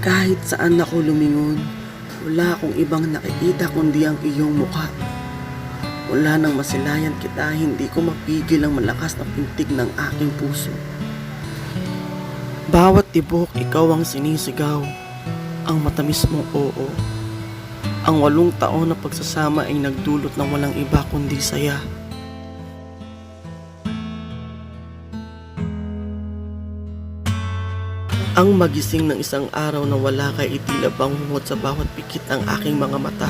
Kahit saan ako lumingon, wala akong ibang nakikita kundi ang iyong mukha. Wala nang masilayan kita, hindi ko mapigil ang malakas na pintig ng aking puso. Bawat tibok, ikaw ang sinisigaw. Ang matamis mong oo. Ang walong taon na pagsasama ay nagdulot ng walang iba kundi saya. Ang magising ng isang araw na wala kay itila bang humot sa bawat pikit ng aking mga mata.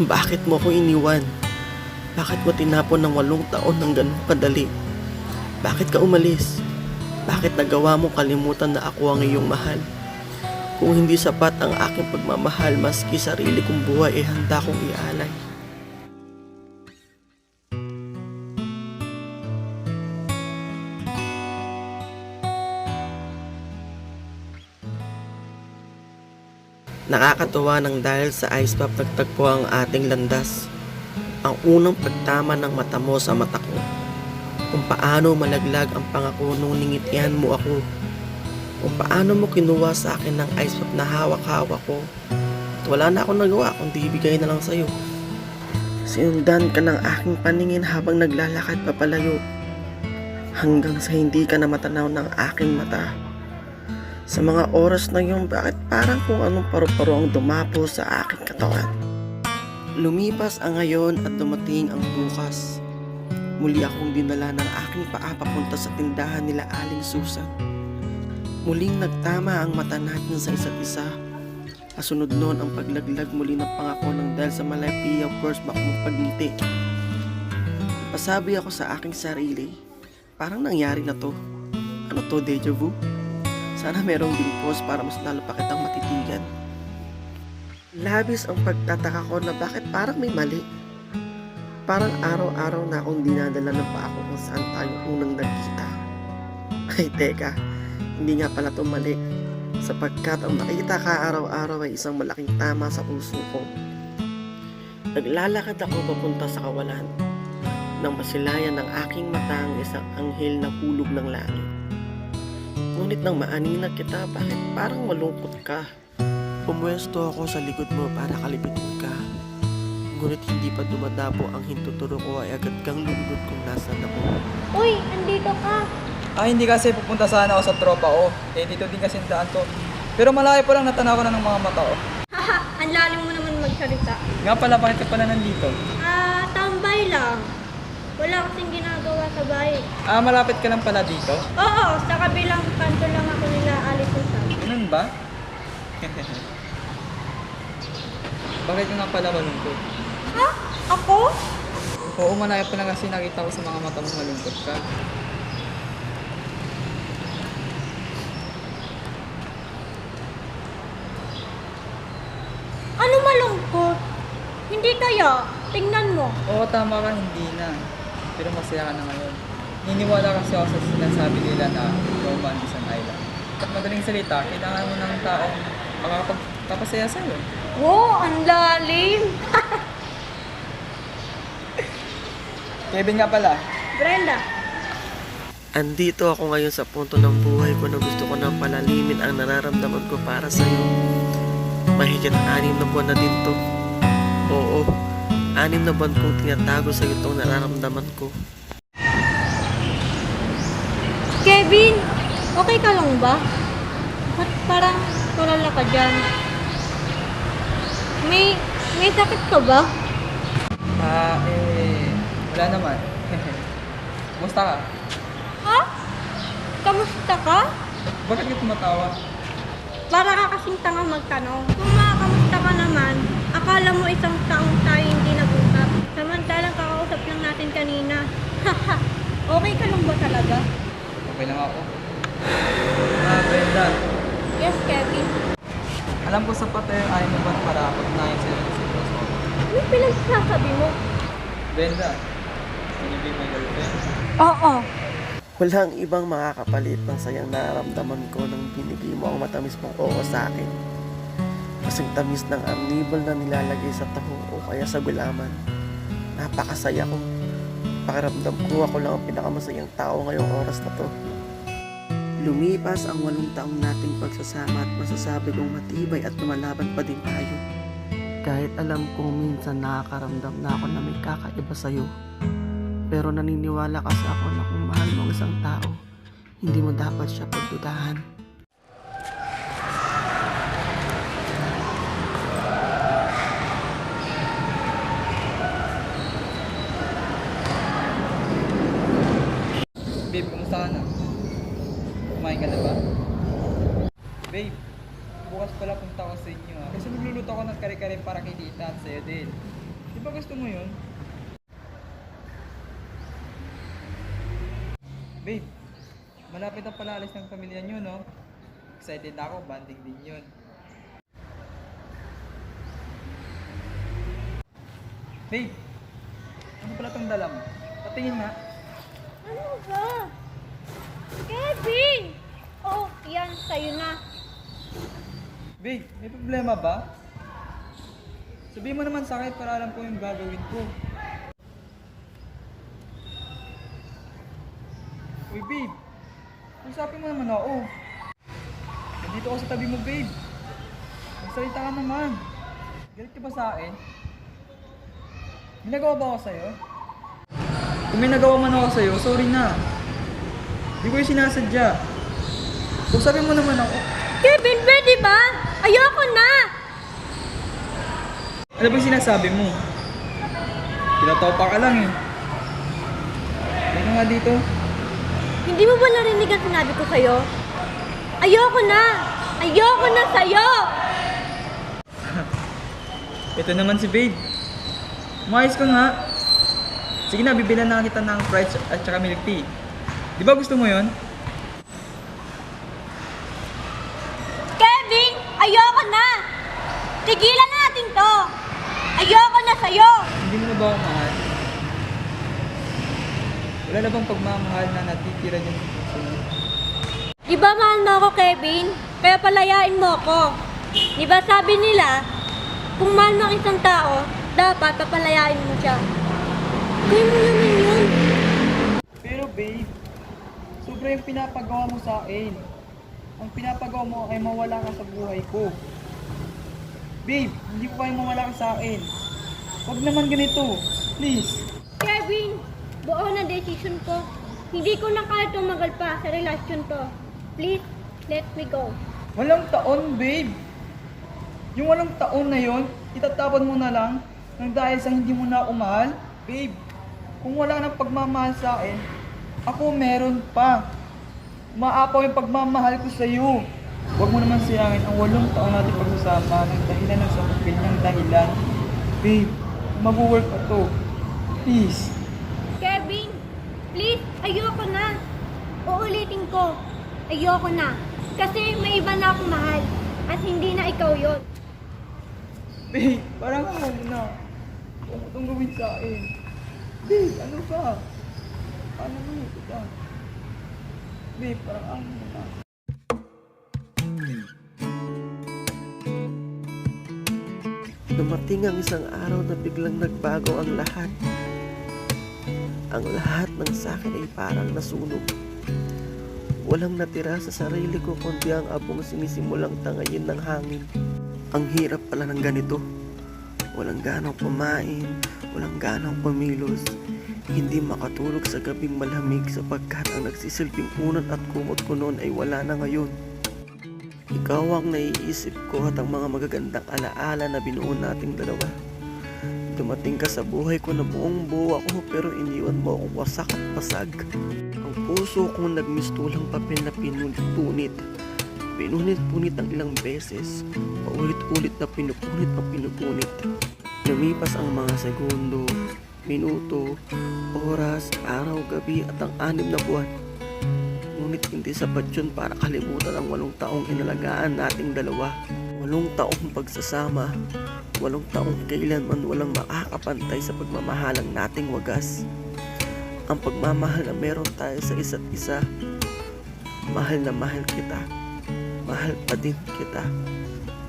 Bakit mo ako iniwan? Bakit mo tinapon ng walong taon ng ganong kadali? Bakit ka umalis? Bakit nagawa mo kalimutan na ako ang iyong mahal? Kung hindi sapat ang aking pagmamahal maski sarili kong buhay ay handa kong ialay. Nakakatuwa ng dahil sa ice pop nagtagpo ang ating landas. Ang unang pagtama ng mata mo sa mata ko. Kung paano malaglag ang pangako nung ningitian mo ako. Kung paano mo kinuha sa akin ng ice pop na hawak-hawak ko. At wala na akong nagawa kundi ibigay na lang sa'yo. Sinundan ka ng aking paningin habang naglalakad papalayo. Hanggang sa hindi ka na matanaw ng aking mata. Sa mga oras na yun, bakit parang kung anong paru-paro ang dumapo sa aking katawan. Lumipas ang ngayon at dumating ang bukas. Muli akong dinala ng aking paa papunta sa tindahan nila Aling Susan. Muling nagtama ang mata natin sa isa't isa. Kasunod noon ang paglaglag muli ng pangako ng dahil sa malapia first back mong pagngiti. Pasabi ako sa aking sarili, parang nangyari na to. Ano to, deja vu? Sana merong dimpos para mas lalo pa kitang matitigan. Labis ang pagtataka ko na bakit parang may mali. Parang araw-araw na akong dinadala ng pa ako kung saan tayo unang nagkita. Ay teka, hindi nga pala ito mali. Sapagkat ang makita ka araw-araw ay isang malaking tama sa puso ko. Naglalakad ako papunta sa kawalan. Nang masilayan ng aking mata ang isang anghel na hulog ng langit. Ngunit nang maaninag kita, bakit parang malungkot ka? Pumwesto ako sa likod mo para kalipitin ka. Ngunit hindi pa dumadapo ang hintuturo ko ay agad kang lumulod kung nasan ako. Uy, andito ka. Ah, hindi kasi pupunta sana ako sa tropa ko. Eh, dito din kasi ang daan ko. Pero malayo pa lang natanaw ko na ng mga mata ko. Haha, ang lalim mo naman magsalita. Nga pala, bakit ka pala nandito? Ah, tambay lang. Wala kasing ginagawa sa bahay. Ah, malapit ka lang pala dito? Oo, sa kabilang kanto lang ako nila alis sa Ganun ba? bakit ka nga pala malungkot? Ha? Ako? Oo, malayo pa lang kasi nakita ko sa mga mata mo malungkot ka. Ano malungkot? Hindi kaya. Tingnan mo. Oo, tama ka, hindi na. Pero masaya ka na ngayon. Niniwala kasi ako sa sinasabi nila na ikaw man isang island. At madaling salita, kailangan mo ng taong makakapagpapasaya sa'yo. Wow, ang lalim. Kevin nga pala, Brenda, Andito ako ngayon sa punto ng buhay ko na gusto ko nang palalimin ang nararamdaman ko para sa'yo. Mahigit anim na buwan na din to. Oo, anim na buwan kong tinatago sa'yo itong nararamdaman ko. Kevin, okay ka lang ba? Ba't parang tulala ka dyan? May, may sakit ka ba? ah, eh, wala naman. Kumusta ka? Ha? Kamusta ka? Bakit ka tumatawa? Para ka kasing tanga magtanong. Kung makakamusta ka naman, akala mo isang taong tayo hindi nag-usap. Samantalang kakausap lang natin kanina. Haha, okay ka lang ba talaga? Okay lang ako. Ah, Brenda, Yes, Kevin. alam ko sapat yung ayaw mo ba para patunayan sila ng seryoso? Ano yung pinagsasabi mo? Brenda, can you be my girlfriend? Oo. Walang ibang makakapalit ng sayang nararamdaman ko nang binigay mo ang matamis mong oo sa akin. Kasing tamis ng arnibal na nilalagay sa taho o kaya sa gulaman. Napakasaya ko. Pakiramdam ko ako lang ang pinakamasayang tao ngayong oras na to. Lumipas ang walong taong nating pagsasama at masasabi kong matibay at lumalaban pa din tayo. Kahit alam kong minsan nakakaramdam na ako na may kakaiba sa'yo. Pero naniniwala kasi ako na kung mahal mo ang isang tao, hindi mo dapat siya pagdudahan. Babe, kumusta ka na? Kumain ka na ba? Babe, bukas pala punta ko sa inyo ha. Kasi magluluto ako ng kare-kare para kay tita at sa'yo din. Di ba gusto mo yun? Babe, malapit ang palalis ng pamilya nyo, no? Excited na ako, banding din yun. Babe, ano pala tong dala mo? Patingin nga. Ano ba? Kevin! Oh, yan, sa'yo na. Babe, may problema ba? Sabihin mo naman sa akin para alam ko yung gagawin ko. Babe. Usapin mo naman ako. Nandito ako sa tabi mo, babe. Magsalita ka naman. Galit ka ba sa akin? May nagawa ba ako sa'yo? Kung may nagawa man ako sa'yo, sorry na. Hindi ko yung sinasadya. Usapin mo naman ako. Kevin, pwede ba? Ayoko na! Ano ba sinasabi mo? Pinatopa ka lang eh. Ano nga dito? Hindi mo ba narinig ang sinabi ko sa'yo? Ayoko na! Ayoko na sa'yo! Ito naman si Babe. Umayos ka nga. Sige na, bibilan na kita ng fries at saka milk tea. Di ba gusto mo yon? Kevin, ayoko na! Tigilan na natin to! Ayoko na sa'yo! Hindi mo na ba ako mahal? Wala na bang pagmamahal na natitira dyan sa puso mo? Di ba mahal mo ako, Kevin? Kaya palayain mo ako. Di ba sabi nila, kung mahal mo ang isang tao, dapat papalayain mo siya. Gawin mo naman yun. Pero babe, sobra yung pinapagawa mo sa akin. Ang pinapagawa mo ay mawala ka sa buhay ko. Babe, hindi ko kayang mawala ka sa akin. Huwag naman ganito. Please. Kevin, buo na decision ko. Hindi ko na kaya tumagal pa sa relasyon to. Please, let me go. Walang taon, babe. Yung walang taon na yon, itatapon mo na lang nang dahil sa hindi mo na ako mahal. Babe, kung wala nang pagmamahal sa akin, ako meron pa. Maapaw yung pagmamahal ko sa iyo. Huwag mo naman sayangin ang walong taon natin pagsasama ng dahilan ng sa ng dahilan. Babe, mag-work pa to. Please. Kevin, please, ayoko na. Uulitin ko, ayoko na. Kasi may iba na akong mahal. At hindi na ikaw yon. Babe, parang ako na. Huwag mo itong gawin sa akin. Babe, ano ba? Paano mo ito ba? Babe, parang ako na. Dumating ang isang araw na biglang nagbago ang lahat. Ang lahat ng sa akin ay parang nasunog. Walang natira sa sarili ko kundi ang abong sinisimulang tangayin ng hangin. Ang hirap pala ng ganito. Walang ganang kumain, walang ganang kumilos. Hindi makatulog sa gabing malamig sapagkat ang nagsisilbing unan at kumot ko noon ay wala na ngayon. Ikaw ang naiisip ko at ang mga magagandang alaala na binuo nating dalawa. Dumating ka sa buhay ko na buong buo ako pero iniwan mo akong wasak at pasag. Ang puso kong nagmistulang papel na pinulit-punit. Pinunit-punit ang ilang beses. Paulit-ulit na pinupunit ang pinupunit. Lumipas ang mga segundo, minuto, oras, araw, gabi at ang anim na buwan. Ngunit hindi sapat yun para kalimutan ang walong taong inalagaan nating dalawa. Walong taong pagsasama. Walong taong kailanman walang makakapantay sa pagmamahalang nating wagas. Ang pagmamahal na meron tayo sa isa't isa. Mahal na mahal kita. Mahal pa din kita.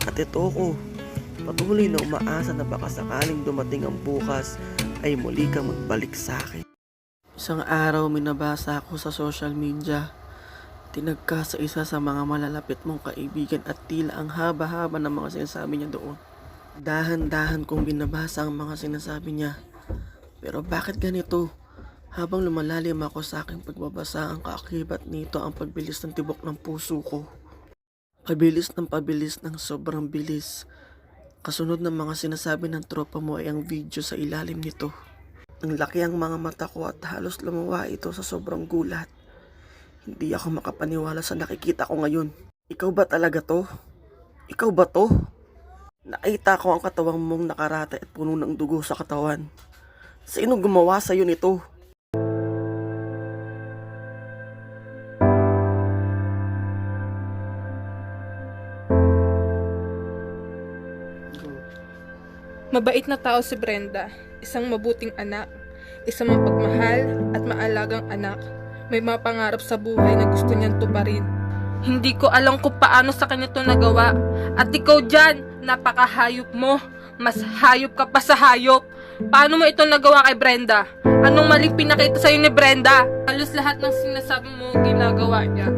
At ito ko, patuloy na umaasa na baka sakaling dumating ang bukas ay muli kang magbalik sa akin. Isang araw minabasa ako sa social media Tinagka sa isa sa mga malalapit mong kaibigan at tila ang haba-haba ng mga sinasabi niya doon. Dahan-dahan kong binabasa ang mga sinasabi niya. Pero bakit ganito? Habang lumalalim ako sa aking pagbabasa, ang kaakibat nito ang pagbilis ng tibok ng puso ko. Pabilis ng pabilis ng sobrang bilis. Kasunod ng mga sinasabi ng tropa mo ay ang video sa ilalim nito. Ang laki ang mga mata ko at halos lumawa ito sa sobrang gulat. Hindi ako makapaniwala sa nakikita ko ngayon. Ikaw ba talaga to? Ikaw ba to? Nakita ko ang katawang mong nakarate at puno ng dugo sa katawan. Sino gumawa sa'yo nito? Mabait na tao si Brenda, isang mabuting anak, isang mapagmahal at maalagang anak. May mga pangarap sa buhay na gusto niyang tuparin. Hindi ko alam kung paano sa kanya to nagawa. At ikaw dyan, napakahayop mo. Mas hayop ka pa sa hayop. Paano mo ito nagawa kay Brenda? Anong maling pinakita sa'yo ni Brenda? Halos lahat ng sinasabi mo ginagawa niya.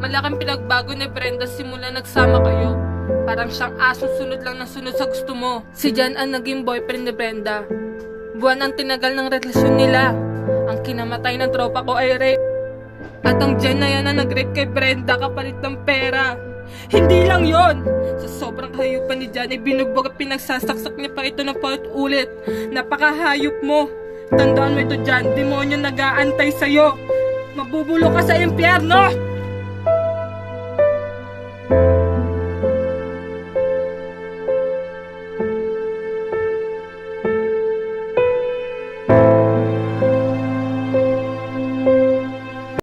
Malaking pinagbago ni Brenda simula nagsama kayo. Parang siyang asong sunod lang ng sunod sa gusto mo. Si Jan ang naging boyfriend ni Brenda. Buwan ang tinagal ng relasyon nila. Ang kinamatay ng tropa ko ay Ray. At ang Jan na yan ang nag-rape kay Brenda kapalit ng pera. Hindi lang yon. Sa sobrang hayupan ni Jan ay binugbog at pinagsasaksak niya pa ito ng paulit-ulit. Napakahayop mo. Tandaan mo ito Jan, demonyo nag-aantay sa'yo. Mabubulo ka sa impyerno!